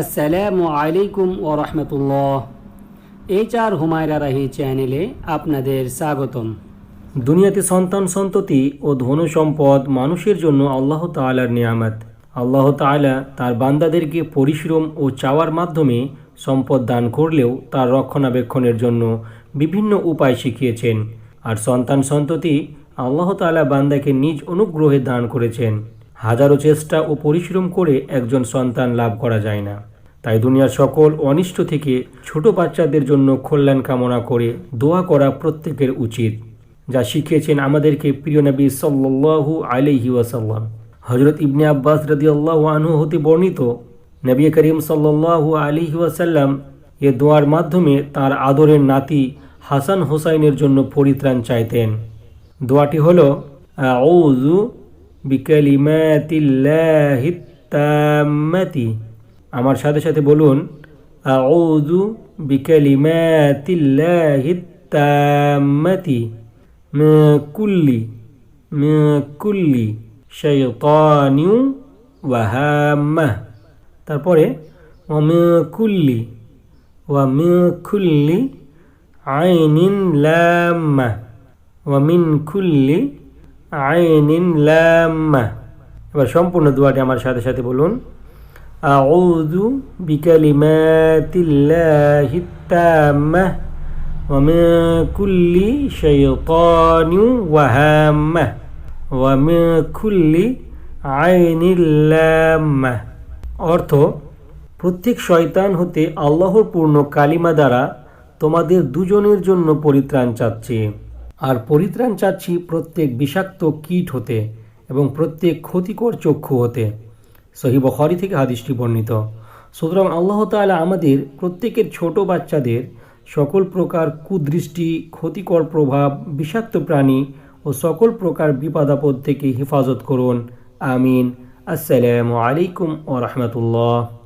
আসসালামু আলাইকুম ও রহমতুল্লাহ। এইচ আর হুমায়রা রাহি চ্যানেলে আপনাদের স্বাগতম। দুনিয়াতে সন্তান, সন্ততি ও ধন সম্পদ মানুষের জন্য আল্লাহ তাআলার নিয়ামত। আল্লাহ তাআলা তার বান্দাদেরকে পরিশ্রম ও চাওয়ার মাধ্যমে সম্পদ দান করলেও তার রক্ষণাবেক্ষণের জন্য বিভিন্ন উপায় শিখিয়েছেন। আর সন্তান, সন্ততি আল্লাহ তাআলা বান্দাকে নিজ অনুগ্রহে দান করেছেন। হাজারো চেষ্টা ও পরিশ্রম করে একজন সন্তান লাভ করা যায় না। তাই দুনিয়ার সকল অনিষ্ট থেকে ছোট বাচ্চাদের জন্য কল্যাণ কামনা করে দোয়া করা প্রত্যেকের উচিত, যা শিখিয়েছেন আমাদেরকে প্রিয় নবী সাল্লাল্লাহু আলাইহি ওয়াসাল্লাম। হজরত ইবনে আব্বাস রাদিয়াল্লাহু আনহু হতে বর্ণিত, নবী করিম সাল্লাল্লাহু আলাইহি ওয়াসাল্লাম এ দোয়ার মাধ্যমে তার আদরের নাতি হাসান হোসাইনের জন্য পরিত্রাণ চাইতেন। দোয়াটি হল, আউযু বিকালিমাতিল্লাহিত্তামাতি আমার সাথে সাথে বলুন, আউযু বিকালিমাতিল্লাহিত্তাম্মাতি। কুল্লি কুল্লি শৈতানিউ ওয়াহাম্মা তারপরে কুল্লি কুল্লি আইনিন লাম্মা ওয়ামিন কুল্লি ومن كل عين لامة এবার সম্পূর্ণ দোয়াটি আমার সাথে সাথে বলুন أعوذ بكلمات الله التامة ومن كل شيطان وهامة ومن كل عين لامة অর্থ প্রত্যেক শয়তান হতে আল্লাহর পূর্ণ কালিমা দ্বারা তোমাদের দুজনের জন্য পরিত্রাণ চাচ্ছি আর পরিত্রাণ চাচ্ছি প্রত্যেক বিষাক্ত কীট হতে এবং প্রত্যেক ক্ষতিকর চক্ষু হতে। সহি বখারি থেকে হাদিসটি বর্ণিত। সুতরাং আল্লাহ তাআলা আমাদের প্রত্যেকের ছোট বাচ্চাদের সকল প্রকার কুদৃষ্টি, ক্ষতিকর প্রভাব, বিষাক্ত প্রাণী ও সকল প্রকার বিপদাপদ থেকে হেফাজত করুন। আমিন। আসসালামু আলাইকুম ও রহমতুল্লাহ।